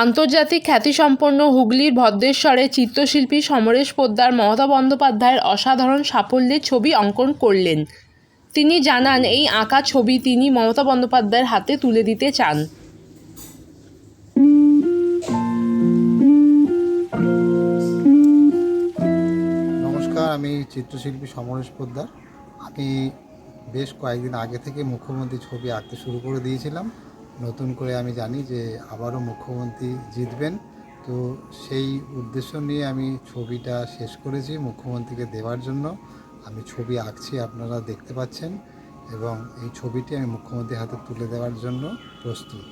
আন্তর্জাতিক খ্যাতিসম্পন্ন হুগলির ভদ্রেশ্বরে চিত্রশিল্পী সমরেশ পোদ্দার মমতা বন্দ্যোপাধ্যায়ের অসাধারণ সাফল্যের ছবি অঙ্কন করলেন। তিনি জানান, এই আঁকা ছবি তিনি মমতা বন্দ্যোপাধ্যায়ের হাতে তুলে দিতে চান। নমস্কার, আমি চিত্রশিল্পী সমরেশ পোদ্দার। আমি বেশ কয়েকদিন আগে থেকে মুখ্যমন্ত্রী ছবি আঁকতে শুরু করে দিয়েছিলাম। নতুন করে আমি জানি যে আবারও মুখ্যমন্ত্রী জিতবেন। তো সেই উদ্দেশ্য নিয়ে আমি ছবিটা শেষ করেছি মুখ্যমন্ত্রীকে দেওয়ার জন্য। আমি ছবি আঁকছি, আপনারা দেখতে পাচ্ছেন এবং এই ছবিটি আমি মুখ্যমন্ত্রীর হাতে তুলে দেওয়ার জন্য প্রস্তুত।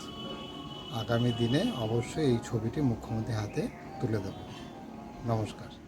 আগামী দিনে অবশ্যই এই ছবিটি মুখ্যমন্ত্রীর হাতে তুলে দেব। নমস্কার।